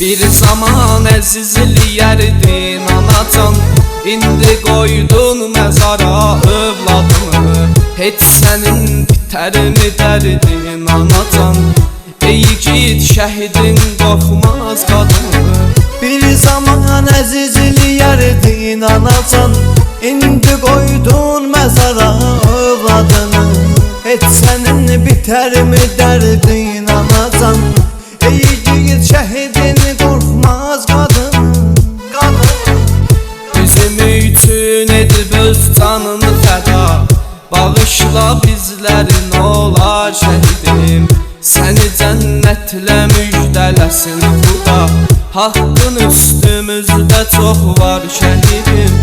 Bir zaman əzizliyərdin anacan İndi qoydun məzara övladını Heç sənin bitərmi dərdin anacan Ey git şəhidin qorxmaz qadını Bir zaman əzizliyərdin anacan İndi qoydun məzara övladını. Heç dərdin anacan Ey qorxmaz qadın Qadın Bizim üçün edib öz canını fəda Bağışla bizlərin olar şəhidim Səni cənnətlə müjdələsin xuda Haqqın üstümüzdə çox var şəhidim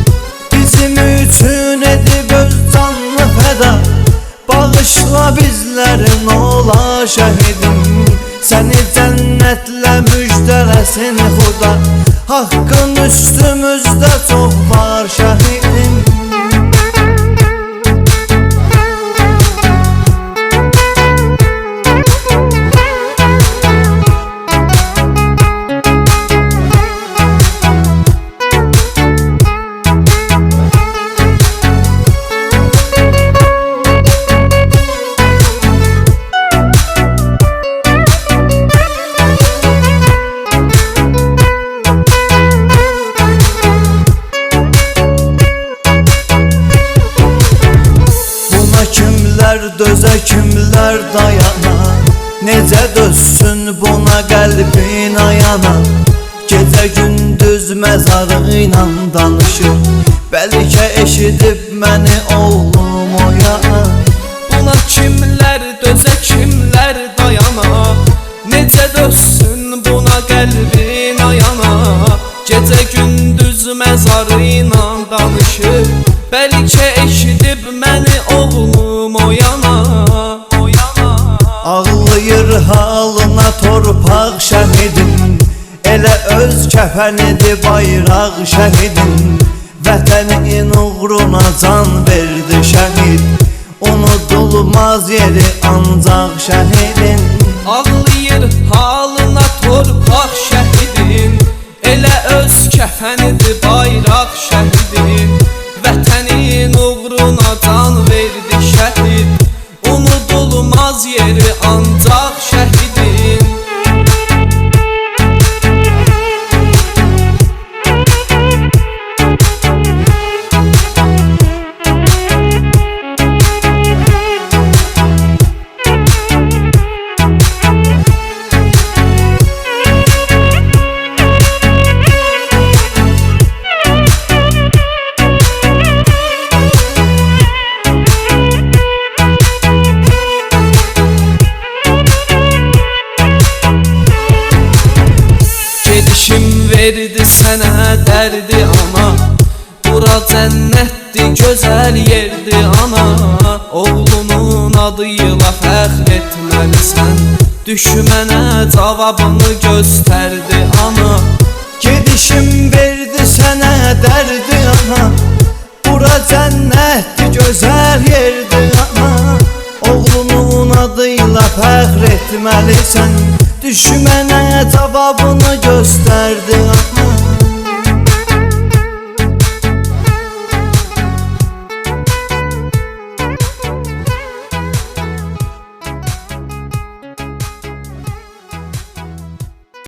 Bizim üçün edib öz canını fəda Bağışla bizlərin ola şəhidim müjdələsin xuda Haqqın üstümüzdə çox var. Şəhidim kimlər dözə, kimlər dayana? Necə dözsün buna qəlbin ayana Gecə gündüz məzarı ilə danışır. Bəlkə eşidib məni oğlum o yana. Buna kimlər dözə, kimlər dayana? Necə dözsün buna qəlbin ayana Gecə gündüz məzarı ilə danışır. Bəlkə eşidib məni oğlum o yana O yana. Ağlayır halına torpaq şəhidim Elə öz kəfənidir bayraq şəhidim Vətənin uğruna can verdi şəhid. Unudulmaz yeri ancaq şəhidin. Ağlayır halına torpaq şəhidin. Elə öz kəfənidir bayraq Gedişim verdi sənə dərdi ana Bura cənnətdir, gözəl yerdir ana Oğlunun adıyla fəxr etməlisən Düşmənə cavabını göstərdi ana Gedişim verdi sənə dərdi ana Bura cənnətdir, gözəl yerdir ana Oğlunun adıyla fəxr etməlisən Düşmənə cavabını göstərdi ana